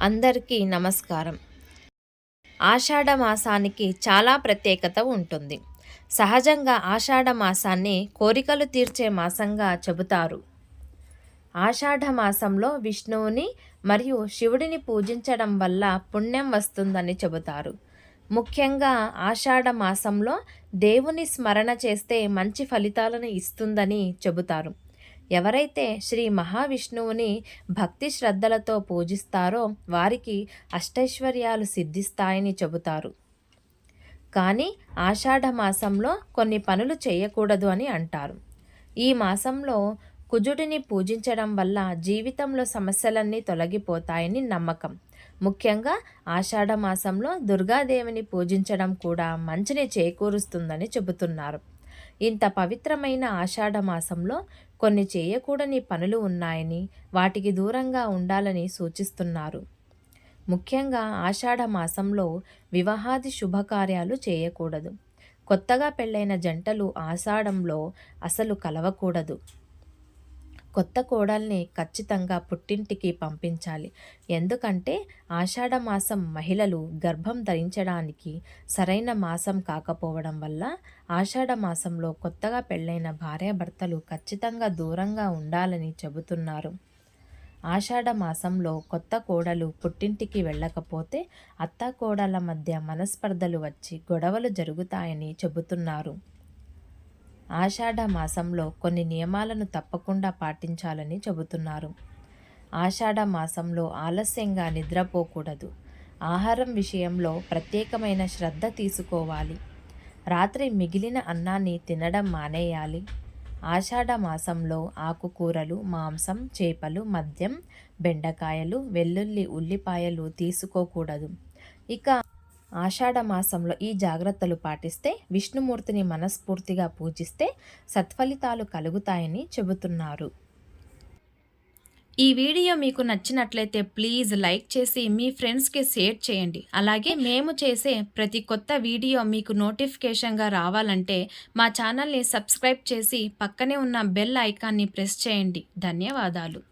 అందరికీ నమస్కారం. ఆషాఢ మాసానికి చాలా ప్రత్యేకత ఉంటుంది. సహజంగా ఆషాఢ మాసాన్ని కోరికలు తీర్చే మాసంగా చెబుతారు. ఆషాఢ మాసంలో విష్ణువుని మరియు శివుడిని పూజించడం వల్ల పుణ్యం వస్తుందని చెబుతారు. ముఖ్యంగా ఆషాఢ మాసంలో దేవుని స్మరణ చేస్తే మంచి ఫలితాలను ఇస్తుందని చెబుతారు. ఎవరైతే శ్రీ మహావిష్ణువుని భక్తి శ్రద్ధలతో పూజిస్తారో వారికి అష్టైశ్వర్యాలు సిద్ధిస్తాయని చెబుతారు. కానీ ఆషాఢ మాసంలో కొన్ని పనులు చేయకూడదు అని అంటారు. ఈ మాసంలో కుజుడిని పూజించడం వల్ల జీవితంలో సమస్యలన్నీ తొలగిపోతాయని నమ్మకం. ముఖ్యంగా ఆషాఢ మాసంలో దుర్గాదేవిని పూజించడం కూడా మంచిని చేకూరుస్తుందని చెబుతున్నారు. ఇంత పవిత్రమైన ఆషాఢ మాసంలో కొన్ని చేయకూడని పనులు ఉన్నాయని వాటికి దూరంగా ఉండాలని సూచిస్తున్నారు. ముఖ్యంగా ఆషాఢ మాసంలో వివాహాది శుభకార్యాలు చేయకూడదు. కొత్తగా పెళ్ళైన జంటలు ఆషాఢంలో అసలు కలవకూడదు. కొత్త కోడల్ని ఖచ్చితంగా పుట్టింటికి పంపించాలి. ఎందుకంటే ఆషాఢ మాసం మహిళలు గర్భం ధరించడానికి సరైన మాసం కాకపోవడం వల్ల ఆషాఢ మాసంలో కొత్తగా పెళ్ళైన భార్యాభర్తలు ఖచ్చితంగా దూరంగా ఉండాలని చెబుతున్నారు. ఆషాఢ మాసంలో కొత్త కోడలు పుట్టింటికి వెళ్ళకపోతే అత్త కోడల మధ్య మనస్పర్ధలు వచ్చి గొడవలు జరుగుతాయని చెబుతున్నారు. ఆషాఢ మాసంలో కొన్ని నియమాలను తప్పకుండా పాటించాలని చెబుతున్నారు. ఆషాఢ మాసంలో ఆలస్యంగా నిద్రపోకూడదు. ఆహారం విషయంలో ప్రత్యేకమైన శ్రద్ధ తీసుకోవాలి. రాత్రి మిగిలిన అన్నాన్ని తినడం మానేయాలి. ఆషాఢ మాసంలో ఆకుకూరలు మాంసం చేపలు మద్యం బెండకాయలు వెల్లుల్లి ఉల్లిపాయలు తీసుకోకూడదు. ఇక ఆషాఢ మాసంలో ఈ జాగ్రత్తలు పాటిస్తే విష్ణుమూర్తిని మనస్ఫూర్తిగా పూజిస్తే సత్ఫలితాలు కలుగుతాయని చెబుతున్నారు. ఈ వీడియో మీకు నచ్చినట్లయితే ప్లీజ్ లైక్ చేసి మీ ఫ్రెండ్స్కి షేర్ చేయండి. అలాగే మేము చేసే ప్రతి కొత్త వీడియో మీకు నోటిఫికేషన్గా రావాలంటే మా ఛానల్ని సబ్స్క్రైబ్ చేసి పక్కనే ఉన్న బెల్ ఐకాన్ని ప్రెస్ చేయండి. ధన్యవాదాలు.